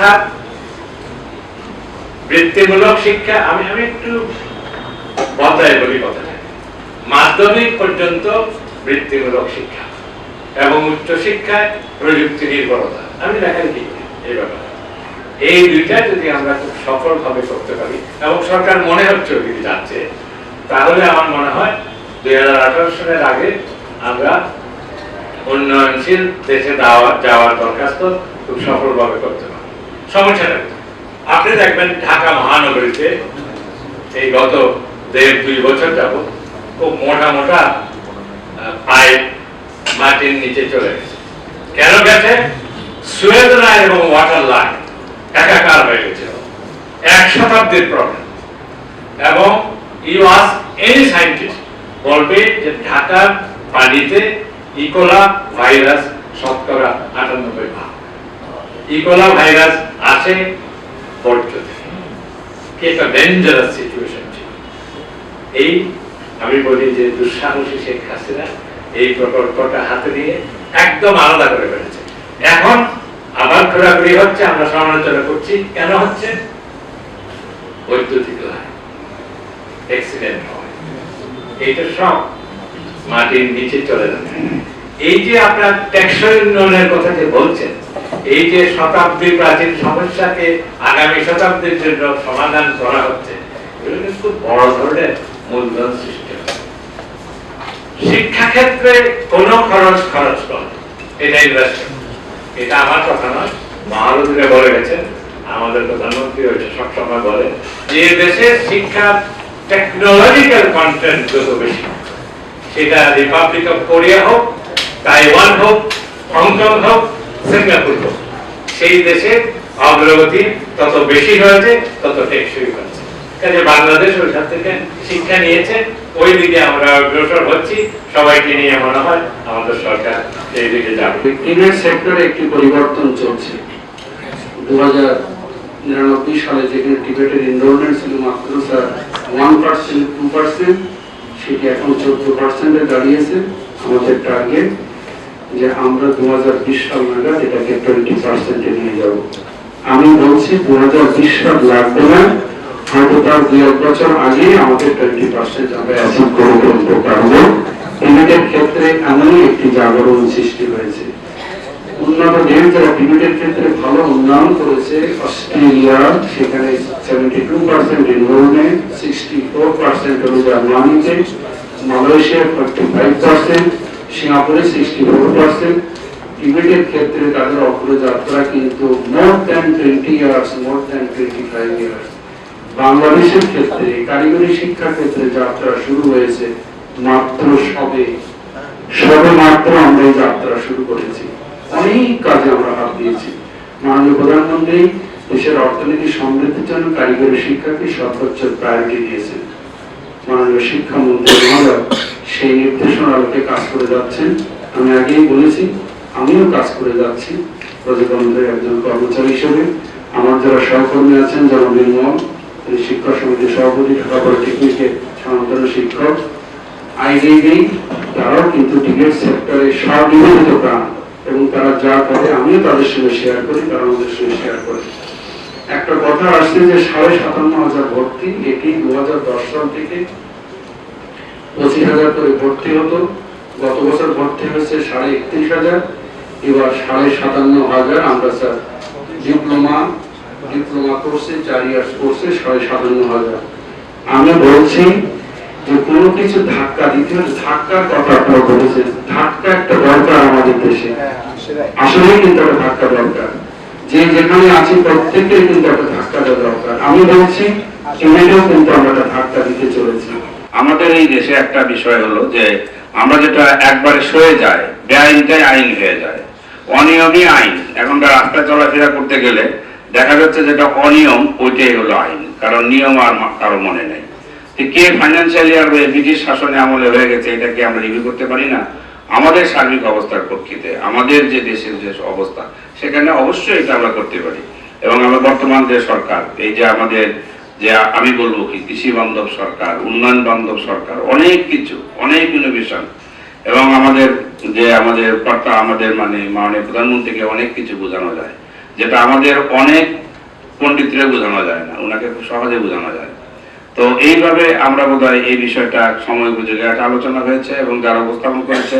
অর্থাৎ বৃত্তিমূলক শিক্ষা, আমি আমি একটু বদলায় বলি কথাটা। মাধ্যমিক পর্যন্ত বৃত্তিমূলক শিক্ষা এবং উচ্চ শিক্ষায় প্রযুক্তি নির্ভরতা। আমি লেখালেখি করি এই ব্যাপারে? এই দুইটা যদি আমরা খুব সফলভাবে করতে পারি এবং সরকার মনে হচ্ছে ওদিকে যাচ্ছে, তাহলে আমার মনে হয় দুই হাজার আঠারো সালের আগে আমরা উন্নয়নশীল দেশে যাওয়ার দরখাস্ত খুব সফলভাবে করতে পারব। সমস্যাটা? আপনি দেখবেন ঢাকা মহানগরীতে এই গত দেড় দুই বছর যাব খুব মোটা মোটা পাইপ মাটির নিচে চলে গেছে। কেন গেছে? সুয়েজ লাইন এবং ওয়াটার লাইন একাকার হয়ে গেছে। এক শতাব্দীর প্রবলেম এবং ইউ এনি সাইন্টিস্ট বলবে যে ঢাকার পানিতে ইকোলা ভাইরাস শতকরা আটানব্বই ভাগ। ইকোলা ভাইরাস আছে বর্জ্য কি একটা ডেঞ্জারাস সিচুয়েশন ছিল। এই আমি বলি যে দুঃসাহসী শেখ হাসিনা এই প্রকল্পটা হাতে নিয়ে একদম আলাদা করে এখন আবার ঘোরাঘুরি হচ্ছে, আমরা সমালোচনা করছি, কেন হচ্ছে? বৈদ্যুতিক অ্যাক্সিডেন্ট হয়। এইটা সব মাটির নিচে চলে যাচ্ছে। এই যে আপনার উন্নয়নের কথা যে বলছেন এই যে শতাব্দী প্রাচীন সমস্যাকে আগামী শতাব্দীর জন্য সমাধান করা হচ্ছে শিক্ষা খরচ খরচ যত বেশি, সেটা রিপাবলিক অফ কোরিয়া হোক তাইওয়ান হোক হংকং হোক সিঙ্গাপুর সেই দেশে অগ্রগতি তত বেশি হয়েছে, তত টেকসই হয়েছে। কাজে বাংলাদেশ ওইখান থেকে শিক্ষা নিয়েছে ওই দিকে আমরা অগ্রসর হচ্ছি। সবাইকে নিয়ে মনে হয় আমাদের সরকার এই দিকে যাবে। টিনের সেক্টরে একটি পরিবর্তন চলছে। দু নিরানব্বই সালে যেখানে টিবেটের এনরোলমেন্ট ছিল মাত্র, sir one percent two percent সেটি এখন চোদ্দ পার্সেন্টে দাঁড়িয়েছে। আমাদের টার্গেট যে আমরা দু হাজার বিশ সাল নাগাদ এটাকে টোয়েন্টি পার্সেন্টে নিয়ে যাব। আমি বলছি দু হাজার বিশ সাল লাগবে না হয়তো তার দু এক বছর আগে আমাদের টোয়েন্টি পার্সেন্ট আমরা অ্যাচিভ করে ফেলতে পারব। টিবেটের ক্ষেত্রে এমনই একটি জাগরণ সৃষ্টি হয়েছে। উন্নত দেশ যারা টিবেটের ক্ষেত্রে ভালো উন্নয়ন করেছে অস্ট্রেলিয়া সেখানে seventy two percent enrolment sixty four percent জার্মানিতে মালয়েশিয়া ফোর্টি ফাইভ পার্সেন্ট সিঙ্গাপুরে সিক্সটি ফোর পার্সেন্ট টিবেটের ক্ষেত্রে তাদের অগ্রযাত্রা কিন্তু more than twenty years more than twenty five years বাংলাদেশের ক্ষেত্রে কারিগরি শিক্ষা ক্ষেত্রে যাত্রা শুরু হয়েছে মাত্র সবে। সবে মাত্র আমরা এই যাত্রা শুরু করেছি। অনেক কাজে আমরা হাত দিয়েছি। মাননীয় প্রধানমন্ত্রী দেশের অর্থনীতি সমৃদ্ধির জন্য কারিগরি শিক্ষাকে সর্বোচ্চ প্রায়োরিটি দিয়েছেন। মাননীয় শিক্ষামন্ত্রী মহোদয় সেই নির্দেশনা আলোকে কাজ করে যাচ্ছেন। আমি আগেই বলেছি, আমিও কাজ করে যাচ্ছি। প্রজাতন্ত্রের একজন কর্মচারী হিসেবে। আমার যারা সহকর্মী আছেন যেমন নির্মল শিক্ষক সমিতির সভাপতি ঢাকা পলিটেকনিকের সনাতন শিক্ষক। আইডিবি তারাও কিন্তু টিকিট সেক্টরে স্বনিবেদিত প্রাণ, এবং তারা যা করে, আমিও তাদের সঙ্গে শেয়ার করি, তারা আমাদের সঙ্গে শেয়ার করে। একটা কথা আসছে যে সাড়ে সাতান্ন হাজার ভর্তি, এটি দু হাজার দশ সাল থেকে পঁচিশ হাজার করে ভর্তি হতো। গত বছর ভর্তি হয়েছে সাড়ে একত্রিশ হাজার। এবার সাড়ে সাতান্ন হাজার। আমরা স্যার ডিপ্লোমা ডিপ্লোমা কোর্সে চার ইয়ার্স কোর্সে সাড়ে সাতান্ন হাজার। আমি বলছি যে কোনো কিছু ধাক্কা দিতে হলে ধাক্কার কথা আপনারা বলেছেন। ধাক্কা একটা দরকার আমাদের দেশে। আসলেই কিন্তু একটা ধাক্কা দরকার। যে যেখানে আছি প্রত্যেকের কিন্তু একটা ধাক্কা দেওয়া দরকার। আমি বলছি ইমেলেও কিন্তু আমরা একটা ধাক্কা দিতে চলেছি। আমাদের এই দেশে একটা বিষয় হলো যে আমরা যেটা একবারে সয়ে যায় বেআইনটাই আইন হয়ে যায়। অনিয়মই আইন। এখন রাস্তায় চলাফেরা করতে গেলে দেখা যাচ্ছে যেটা অনিয়ম, ওইটাই হলো আইন। কারণ নিয়ম আর কারও মনে নেই। কে ফাইন্যান্সিয়াল ইয়ার ব্রিটিশ শাসনে আমলে হয়ে গেছে এটাকে আমরা রিভিউ করতে পারি না? আমাদের সার্বিক অবস্থার প্রেক্ষিতে, আমাদের যে দেশের যে অবস্থা, সেখানে অবশ্যই এটা আমরা করতে পারি। এবং আমরা বর্তমান যে সরকার, এই যে আমাদের যে আমি বলব কি, কৃষি বান্ধব সরকার, উন্নয়ন বান্ধব সরকার, অনেক কিছু, অনেক ইনোভেশন এবং আমাদের যে আমাদের কর্তা, আমাদের মানে মাননীয় প্রধানমন্ত্রীকে অনেক কিছু বোঝানো যায়, যেটা আমাদের অনেক পণ্ডিতরে বোঝানো যায় না ওনাকে খুব সহজে বোঝানো যায়। তো এইভাবে আমরা বোধহয় এই বিষয়টা সময় উপযোগী একটা আলোচনা হয়েছে এবং যারা উপস্থাপন করেছে,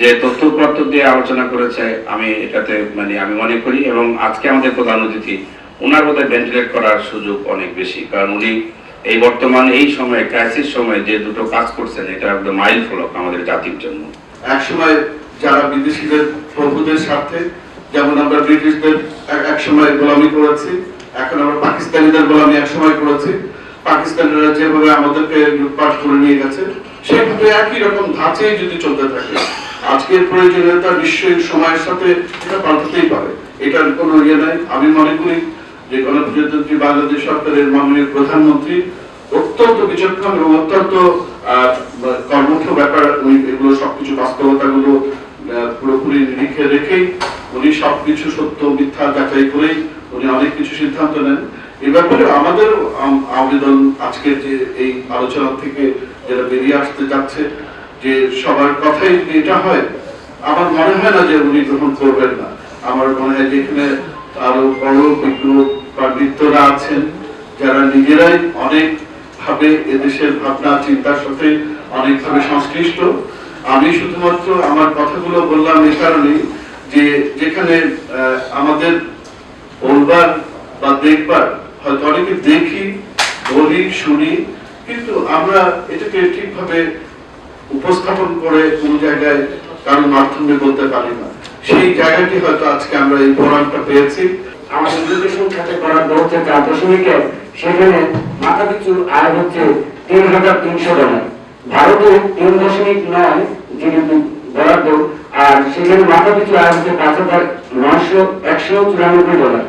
যে তথ্য তথ্যপত্র দিয়ে আলোচনা করেছে, আমি এটাতে মানে আমি মনে করি এবং আজকে আমাদের প্রধান অতিথি ওনার বোধহয় ভেন্টিলেট করার সুযোগ অনেক বেশি। কারণ উনি এই বর্তমান এই সময়ে ক্রাইসিস সময়ে যে দুটো কাজ করছেন, এটা একদম মাইল ফলক আমাদের জাতির জন্য। একসময় যারা বিদেশিদের, প্রভুদের স্বার্থে, যেমন আমরা ব্রিটিশদের এক- একসময় গোলামি করেছি, এখন আমরা পাকিস্তানিদের গোলামি একসময় করেছি। পাকিস্তানিরা যেভাবে আমাদেরকে লুটপাট করে নিয়ে গেছে, সেভাবে একই রকম ধাঁচে যদি চলতে থাকে, আজকের প্রয়োজনীয়তা নিশ্চয়ই সময়ের সাথে এটা পাল্টাতেই পারে। এটার কোনো ইয়ে নাই, আমি মনে করি যে গণপ্রজাতন্ত্রী বাংলাদেশ সরকারের মাননীয় প্রধানমন্ত্রী অত্যন্ত বিচক্ষণ এবং অত্যন্ত কর্মঠ ব্যাপার। উনি এগুলো সবকিছু বাস্তবতাগুলো পুরোপুরি লিখে রেখেই উনি সবকিছু সত্য মিথ্যা যাচাই করেই উনি অনেক কিছু সিদ্ধান্ত নেন। এ ব্যাপারে আমাদের আবেদন আজকের যে এই আলোচনা থেকে যেটা বেরিয়ে আসতে যাচ্ছে, যে সবার কথাই এটা হয়, আমার মনে হয় না যে উনি গ্রহণ করবেন না। আমার মনে হয় যে এখানে আরও বড় বিজ্ঞ পাণ্ডিত্যরা আছেন, যারা নিজেরাই অনেক ভাবে এদেশের ভাবনা, চিন্তার সাথে অনেকভাবে সংশ্লিষ্ট। আমি শুধুমাত্র আমার কথাগুলো বললাম এই কারণেই যে যেখানে আমাদের বলবার বা দেখবার, হয়তো অনেকে দেখি, বলি, শুনি, কিন্তু আমরা এটাকে ঠিকভাবে উপস্থাপন করে কোন জায়গায় কারোর মাধ্যমে বলতে পারি না। সেই জায়গাটি হয়তো আজকে আমরা এই ফোরামটা পেয়েছি। আমাদের এডুকেশন খাতে হচ্ছে চার দশমিক এক সেখানে মাথা পিছু আয় হচ্ছে তিন হাজার তিনশো ডলার। ভারতে তিন দশমিক নয় আর সেখানে মাথা পিছু আয় হচ্ছে পাঁচ হাজার নয়শো একশো চুরানব্বই ডলার।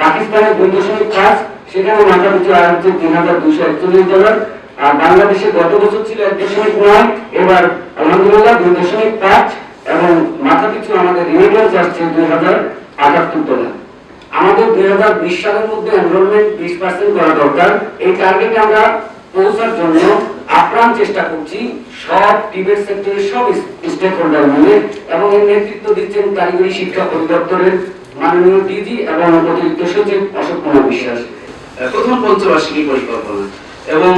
পাকিস্তানে দুই দশমিক পাঁচ, সেখানে মাথা পিছু আয় হচ্ছে তিন হাজার দুশো একচল্লিশ ডলার। আর বাংলাদেশে গত বছর ছিল এক দশমিক নয়, এবার আলহামদুলিল্লাহ দুই দশমিক পাঁচ, এবং মাথা পিছু আমাদের রিমিটেন্স আসছে দুই হাজার আটাত্তর ডলার। আমাদের দুই হাজার বিশ সালের মধ্যে এনরোলমেন্ট বিশ পার্সেন্ট করা দরকার। এই টার্গেটে আমরা পৌঁছার জন্য আপ্রাণ চেষ্টা করছি। সব টিবেট সেক্টরের সব স্টেক হোল্ডার মিলে এবং এর নেতৃত্ব দিচ্ছেন কারিগরি শিক্ষা অধিদপ্তরের মাননীয় ডিজি এবং অতিরিক্ত সচিব অশোক কুমার বিশ্বাস। প্রথম পঞ্চবার্ষিকী পরিকল্পনা। এবং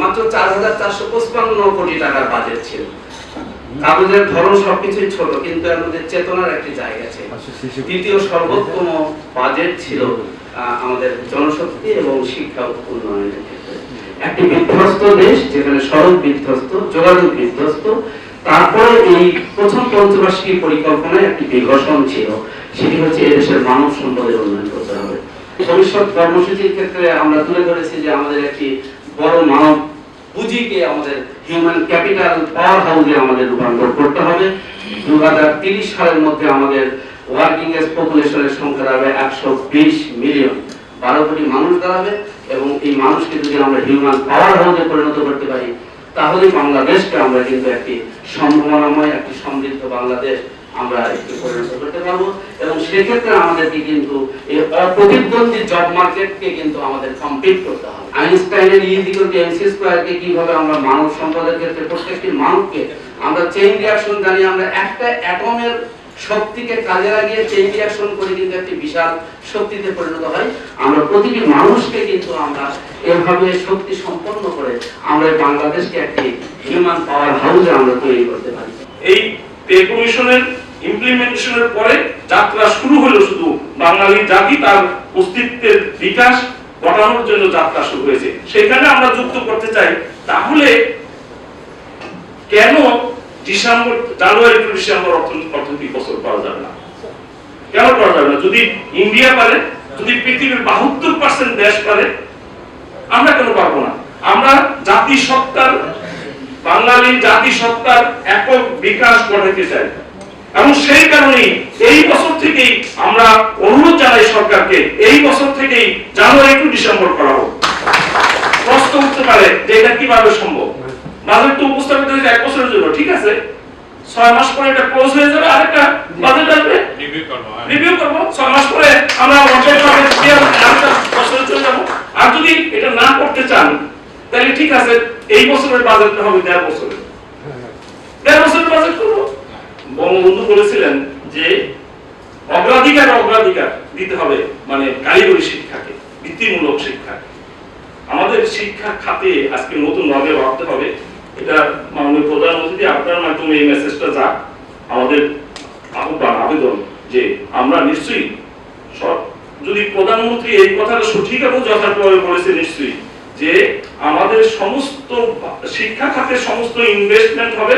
মাত্র চার হাজার চারশো পঁচপান্ন কোটি টাকার বাজেট ছিল। কাগজের ধরন সবকিছুই ছোট কিন্তু এর মধ্যে চেতনার একটি জায়গা ছিল দ্বিতীয় সর্বোত্তম বাজেট ছিল আমাদের জনশক্তি এবং শিক্ষা উন্নয়নের ক্ষেত্রে। একটি বিধ্বস্ত দেশ যেখানে সড়ক বিধ্বস্ত যোগাযোগ বিধ্বস্ত তারপরে এই প্রথম পঞ্চবার্ষিকী পরিকল্পনায় একটি বিঘষণ ছিল সেটি হচ্ছে এদেশের মানব সম্পদের উন্নয়ন করতে হবে। ভবিষ্যৎ কর্মসূচির ক্ষেত্রে আমরা তুলে ধরেছি যে আমাদের একটি বড় মানব পুঁজিকে আমাদের হিউম্যান ক্যাপিটাল পাওয়ার হাউসে আমাদের রূপান্তর করতে হবে। দু সালের মধ্যে আমাদের ওয়ার্কিং এজ পপুলেশনের সংখ্যা দাঁড়াবে একশো বিশ মিলিয়ন বারো কোটি মানুষ দাঁড়াবে এবং এই মানুষকে যদি আমরা হিউম্যান পাওয়ার হাউসে পরিণত করতে পারি, তাহলে বাংলাদেশকে আমরা কিন্তু একটি সম্ভাবনাময়, একটি সমৃদ্ধ বাংলাদেশ আমরা একটু পরিণত করতে পারব। এবং সেক্ষেত্রে আমাদেরকে কিন্তু এই অপ্রতিদ্বন্দ্বী জব মার্কেটকে কিন্তু আমাদের কমপ্লিট করতে হবে। আইনস্টাইনের এমসি স্কয়ারকে কীভাবে আমরা মানব সম্পদের ক্ষেত্রে প্রত্যেকটি আমরা চেইন রিঅ্যাকশন জানি আমরা একটা অ্যাটমের শক্তিকে কাজে লাগিয়ে চেইন রিঅ্যাকশন করে কিন্তু একটি বিশাল শক্তিতে পরিণত হয়। আমরা প্রতিটি মানুষকে কিন্তু আমরা এভাবে শক্তি সম্পন্ন করে আমরা বাংলাদেশকে একটি হিউম্যান পাওয়ার হাউসে আমরা তৈরি করতে পারি। এই পে কমিশনের ইমপ্লিমেন্টেশনের পরে যাত্রা শুরু হলো শুধু বাঙালি জাতি তার অস্তিত্বের বিকাশ ঘটানোর জন্য যাত্রা শুরু হয়েছে। সেখানে আমরা যুক্ত করতে চাই, তাহলে কেন ডিসেম্বর, জানুয়ারি টু ডিসেম্বর অর্থ- অর্থনৈতিক বছর পাওয়া যাবে না? কেন পাওয়া যাবে না? যদি ইন্ডিয়া পারে, যদি পৃথিবীর বাহাত্তর পার্সেন্ট দেশ পারে, আমরা কেন পারব না? আমরা জাতিসত্তার, বাঙালি জাতিসত্তার একক বিকাশ ঘটাতে চাই। এবং সেই কারণেই এই বছর থেকেই আমরা অনুরোধ জানাই সরকারকে এই বছর থেকেই জানুয়ারি টু ডিসেম্বর করা হোক প্রশ্ন উঠতে পারে যে এটা কীভাবে সম্ভব? বাজেট তো উপস্থাপিত হয়েছে এক বছরের জন্য ঠিক আছে? ছয় মাস পরে এটা ক্লোজ হয়ে যাবে আরেকটা বাজেট আসবে। রিভিউ করব ছয় মাস পরে আমরা অর্ধেক বাজেট বছরে চলে যাব। আর যদি এটা না করতে চান তাহলে ঠিক আছে এই বছরের বাজেটটা হবে দেড় বছরের। দেড় বছরের বাজেট করব। বঙ্গবন্ধু বলেছিলেন যে অগ্রাধিকার অগ্রাধিকার দিতে হবে মানে কারিগরি শিক্ষাকে বৃত্তিমূলক শিক্ষাকে। আমাদের শিক্ষা খাতে আজকে নতুন ভাবে ভাবতে হবে, এটা মাননীয় প্রধানমন্ত্রী আপনার মাধ্যমে এই মেসেজটা যাক আমাদের আহ্বান, আবেদন যে আমরা নিশ্চয়ই যদি প্রধানমন্ত্রী এই কথাটা সঠিক এবং যথার্থভাবে বলেছে নিশ্চয়ই, যে আমাদের সমস্ত শিক্ষা খাতে সমস্ত ইনভেস্টমেন্ট হবে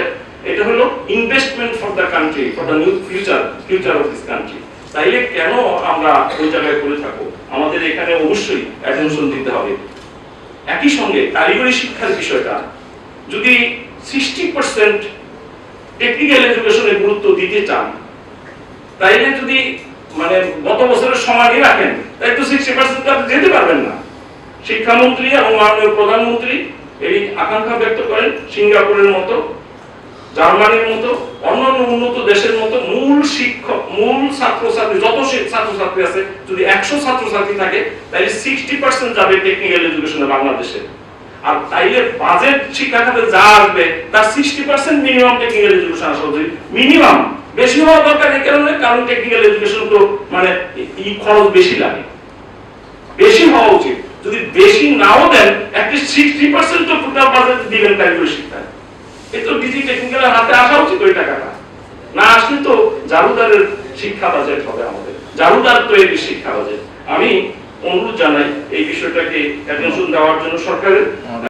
এটা হলো investment for the country for the new future future of this country তাইলে কেন আমরা ওই জায়গায় করে থাকব? আমাদের এখানে অবশ্যই অ্যাটেনশন দিতে হবে। একই সঙ্গে কারিগরি শিক্ষার বিষয়টা, যদি সিক্সটি পার্সেন্ট টেকনিক্যাল এডুকেশনে গুরুত্ব দিতে চান, তাইলে যদি মানে গত বছরের সমানই রাখেন, তাই তো সিক্সটি পার্সেন্ট আপনি যেতে পারবেন না। শিক্ষামন্ত্রী এবং মাননীয় প্রধানমন্ত্রী, এই আকাঙ্ক্ষা ব্যক্ত করেন সিঙ্গাপুরের মতো জার্মানির মতো, অন্যান্য উন্নত দেশের মতো মূল শিক্ষক, মূল ছাত্রছাত্রী, যত ছাত্রছাত্রী আছে, যদি একশো ছাত্রছাত্রী থাকে, তাহলে সিক্সটি পার্সেন্ট যাবে টেকনিক্যাল এডুকেশনে বাংলাদেশে। আর তাইলে বাজেট শিক্ষা খাতে যা আসবে, তার sixty percent minimum technical education আসা উচিত। মিনিমাম বেশি হওয়া দরকার এই কারণে কারণ টেকনিক্যাল এডুকেশন তো মানে ই খরচ বেশি লাগে। বেশি হওয়া উচিত। যদি বেশি নাও দেন অ্যাটলিস্ট সিক্সটি পার্সেন্ট তো টোটাল বাজেট দিবেন কারিগরি শিক্ষায়। এই তো ডিজি টেকনিক্যাল হাতে আসা উচিত ওই টাকাটা। না আসলে তো জারুদারের শিক্ষা বাজেট হবে আমাদের। জারুদার তৈরি শিক্ষা বাজেট আমি অনুরোধ জানাই এই বিষয়টাকে অ্যাটেনশন দেওয়ার জন্য সরকারের।